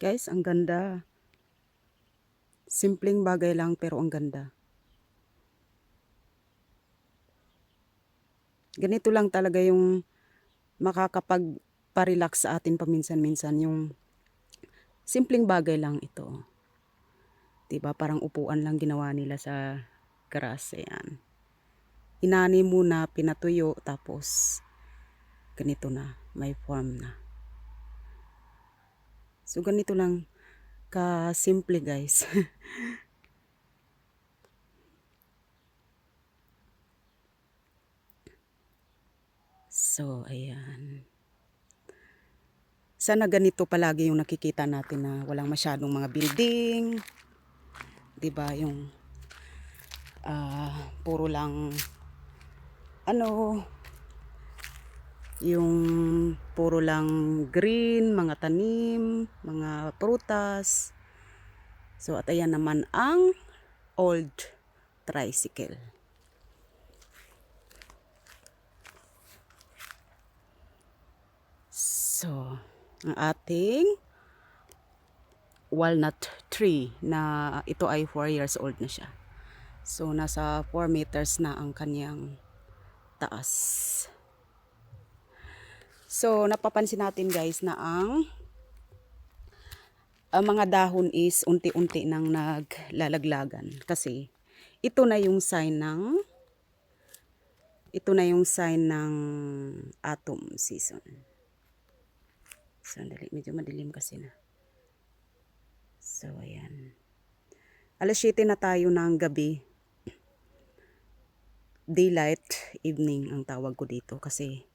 Guys, ang ganda. Simpleng bagay lang pero ang ganda. Ganito lang talaga yung makakapag-relax sa atin paminsan-minsan yung simpleng bagay lang ito. 'Di ba? Parang upuan lang ginawa nila sa grass ayan. Inani muna, pinatuyo tapos ganito na, may form na. So ganito lang ka simple guys. so ayan. Sana ganito palagi yung nakikita natin na walang masyadong mga building. 'Di ba yung ah, puro lang ano yung puro lang green, mga tanim, mga prutas. So at ayan naman ang old tricycle. So, ang ating walnut tree na ito ay 4 years old na siya. So, nasa 4 meters na ang kanyang taas. So, napapansin natin guys na ang ang mga dahon is unti-unti nang naglalaglagan kasi ito na yung sign ng ito na yung sign ng autumn season. Sandali, medyo madilim kasi na. So, ayan. Alas 7 na tayo ng gabi. Daylight evening ang tawag ko dito kasi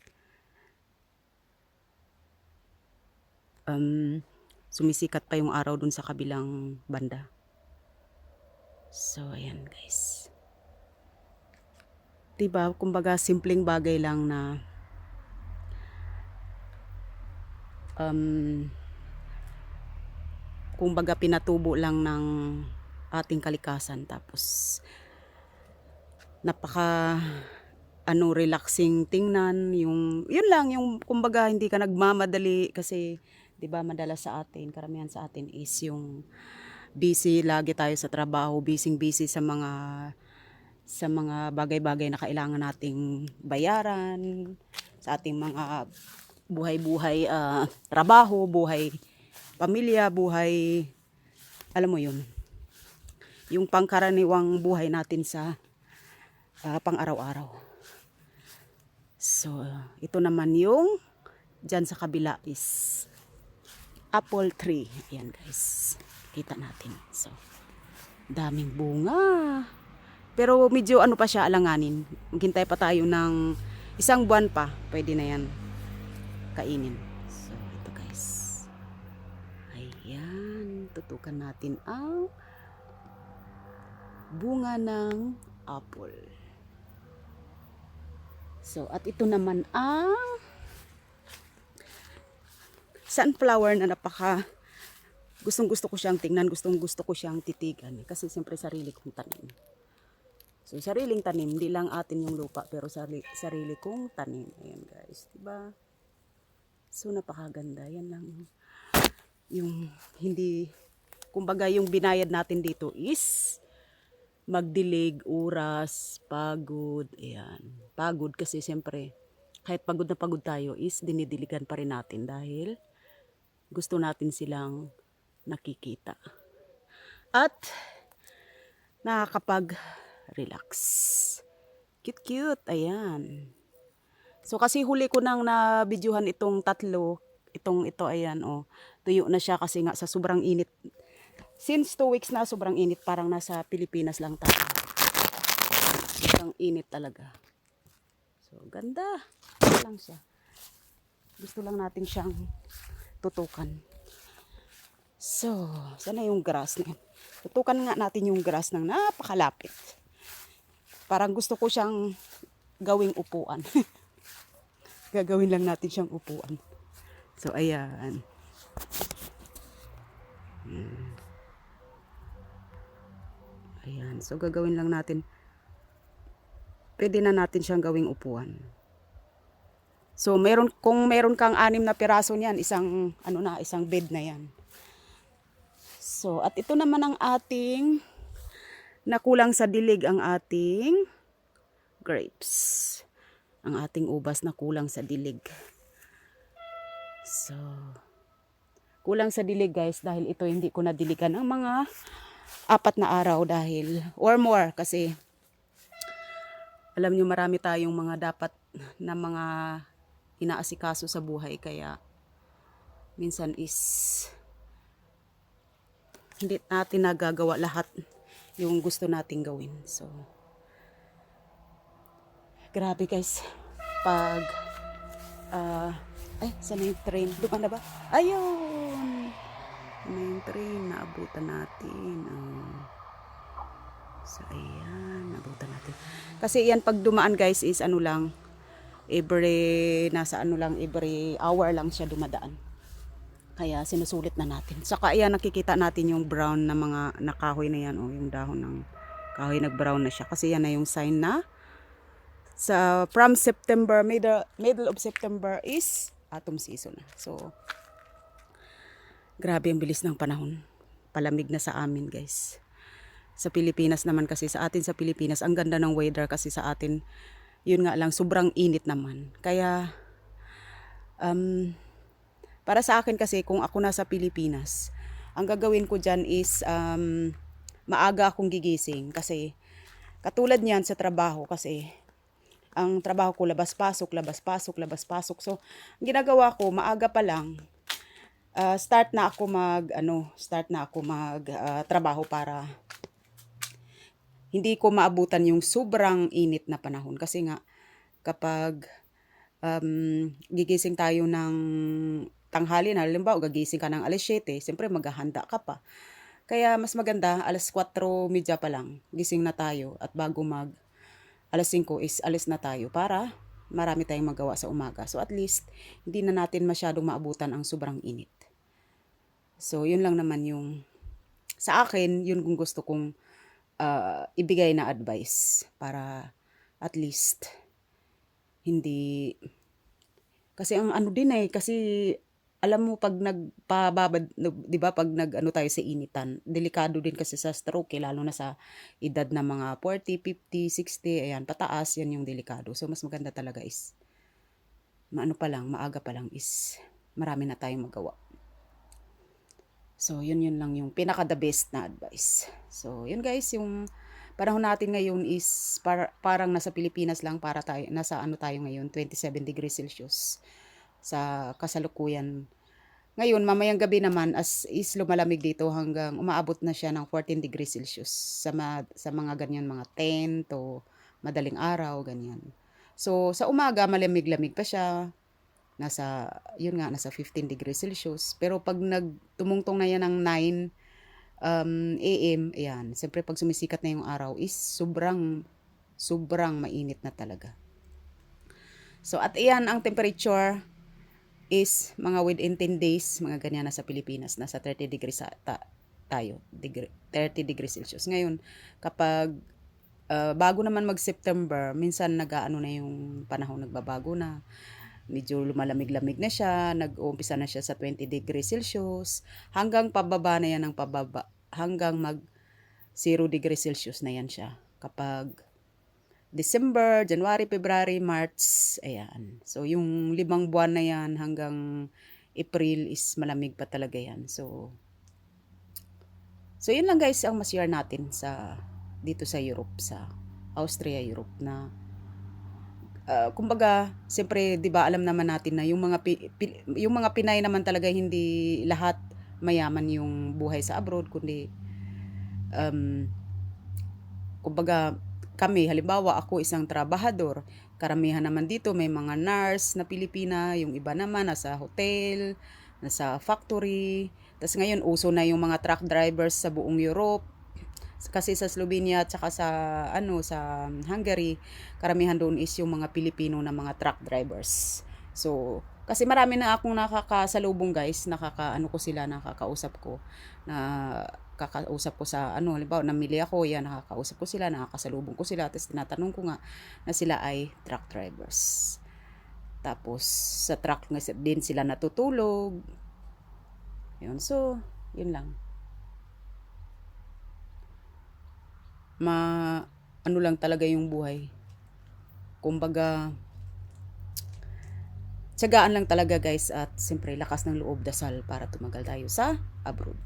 um, sumisikat pa yung araw dun sa kabilang banda. So, ayan guys. Diba, kumbaga simpleng bagay lang na um, kumbaga pinatubo lang ng ating kalikasan tapos napaka ano relaxing tingnan yung yun lang yung kumbaga hindi ka nagmamadali kasi 'di ba madalas sa atin karamihan sa atin is yung busy lagi tayo sa trabaho busy busy sa mga sa mga bagay-bagay na kailangan nating bayaran sa ating mga buhay-buhay ah, trabaho, buhay pamilya, buhay alam mo yun. Yung pangkaraniwang buhay natin sa ah, pang-araw-araw. So, ito naman yung dyan sa kabila is apple tree. Ayan guys. Kita natin. So, daming bunga. Pero medyo ano pa siya alanganin. Maghintay pa tayo ng isang buwan pa. Pwede na yan kainin. So, ito guys. Ayan. Tutukan natin ang bunga ng apple. So, at ito naman ang sunflower na napaka gustong gusto ko siyang tingnan, gustong gusto ko siyang titigan. Kasi siyempre sarili kong tanim. So, sariling tanim, hindi lang atin yung lupa, pero sarili, sarili kong tanim. Ayan guys, diba? So, napakaganda. Yan lang yung hindi, kumbaga yung binayad natin dito is magdilig, oras, pagod, ayan. Pagod kasi siyempre, kahit pagod na pagod tayo is dinidiligan pa rin natin dahil gusto natin silang nakikita. At nakakapag-relax. Cute-cute, ayan. So kasi huli ko nang na-videohan itong tatlo, itong ito ayan oh. Tuyo na siya kasi nga sa sobrang init. Since 2 weeks na sobrang init, parang nasa Pilipinas lang tayo. Sobrang init talaga. So ganda. Ito lang siya. Gusto lang natin siyang tutukan. So, sana yung grass na yun. Tutukan nga natin yung grass ng napakalapit. Parang gusto ko siyang gawing upuan. Gagawin lang natin siyang upuan. So, ayan. Ayan. So, gagawin lang natin. Pwede na natin siyang gawing upuan. So, meron, kung meron kang anim na piraso niyan, isang, ano na, isang bed na yan. So, at ito naman ang ating nakulang sa dilig ang ating grapes. Ang ating ubas na kulang sa dilig. So, kulang sa dilig guys dahil ito hindi ko nadiligan ang mga apat na araw dahil or more kasi alam nyo marami tayong mga dapat na mga inaasikaso sa buhay kaya minsan is hindi natin nagagawa lahat yung gusto nating gawin. So, grabe guys. Pag, ah, ay, saan na yung train? Doon na ba? Ayun! Saan na yung train? Naabutan natin. Ah. So, ayan. Naabutan natin. Kasi yan, pag dumaan guys, is ano lang, every, nasa ano lang, every hour lang siya dumadaan. Kaya sinusulit na natin. Saka ayan nakikita natin yung brown na mga nakahoy na yan. O yung dahon ng kahoy nag-brown na siya. Kasi yan na yung sign na sa from September, middle, middle of September is autumn season. So, grabe ang bilis ng panahon. Palamig na sa amin guys. Sa Pilipinas naman kasi sa atin sa Pilipinas, ang ganda ng weather kasi sa atin, yun nga lang, sobrang init naman. Kaya, um, para sa akin kasi kung ako nasa Pilipinas, ang gagawin ko dyan is um, maaga akong gigising kasi katulad niyan sa trabaho kasi ang trabaho ko labas-pasok, labas-pasok, labas-pasok. So, ang ginagawa ko, maaga pa lang, uh, start na ako mag, ano, start na ako mag uh, trabaho para hindi ko maabutan yung sobrang init na panahon. Kasi nga, kapag um, gigising tayo ng tanghali na, halimbawa, gagising ka ng alas 7, siyempre maghahanda ka pa. Kaya mas maganda, alas 4 media pa lang, gising na tayo at bago mag alas 5 is alis na tayo para marami tayong magawa sa umaga. So at least, hindi na natin masyadong maabutan ang sobrang init. So yun lang naman yung, sa akin, yun kung gusto kong uh, ibigay na advice para at least hindi kasi ang ano din eh kasi alam mo pag nagpababad, 'di ba, pag nag-ano tayo sa initan, delikado din kasi sa stroke, eh, lalo na sa edad na mga 40, 50, 60, ayan, pataas, yan yung delikado. So mas maganda talaga is maano pa lang, maaga pa lang is marami na tayong magawa. So, yun yun lang yung pinaka the best na advice. So, yun guys, yung panahon natin ngayon is par- parang nasa Pilipinas lang para tayo, nasa ano tayo ngayon, 27 degrees Celsius sa kasalukuyan. Ngayon, mamayang gabi naman as is lumalamig dito hanggang umaabot na siya ng 14 degrees Celsius sa, ma, sa mga ganyan mga 10 to madaling araw, ganyan. So, sa umaga, malamig-lamig pa siya. Nasa, yun nga, nasa 15 degrees Celsius. Pero pag nagtumungtong na yan ng 9 um, AM, ayan, siyempre pag sumisikat na yung araw is sobrang, sobrang mainit na talaga. So, at iyan ang temperature is mga within 10 days, mga ganyan na sa Pilipinas, nasa 30 degrees ta, tayo, degree, 30 degrees Celsius. Ngayon, kapag uh, bago naman mag-September, minsan nag-ano na yung panahon, nagbabago na. Medyo lumalamig-lamig na siya, nag-uumpisa na siya sa 20 degrees Celsius, hanggang pababa na yan ng pababa, hanggang mag 0 degrees Celsius na yan siya. Kapag December, January, February, March, ayan. So, yung limang buwan na yan hanggang April is malamig pa talaga yan. So, so yun lang guys ang ma-share natin sa, dito sa Europe, sa Austria, Europe na uh, kumbaga, siyempre, 'di ba, alam naman natin na yung mga pi, pi, yung mga Pinay naman talaga hindi lahat mayaman yung buhay sa abroad kundi um kumbaga kami, halimbawa ako isang trabahador, karamihan naman dito may mga nurse na Pilipina, yung iba naman nasa hotel, nasa factory. Tapos ngayon uso na yung mga truck drivers sa buong Europe. Kasi sa Slovenia at saka sa ano sa Hungary, karamihan doon is yung mga Pilipino na mga truck drivers. So, kasi marami na akong nakakasalubong guys, nakakaano ko sila, nakakausap ko na kakausap ko sa ano, halimbawa namili ako, yan nakakausap ko sila, nakakasalubong ko sila, tapos tinatanong ko nga na sila ay truck drivers. Tapos sa truck nga din sila natutulog. Yun, so, yun lang. Ma ano lang talaga yung buhay. Kumbaga tiyagaan lang talaga guys at siyempre lakas ng loob dasal para tumagal tayo sa abroad.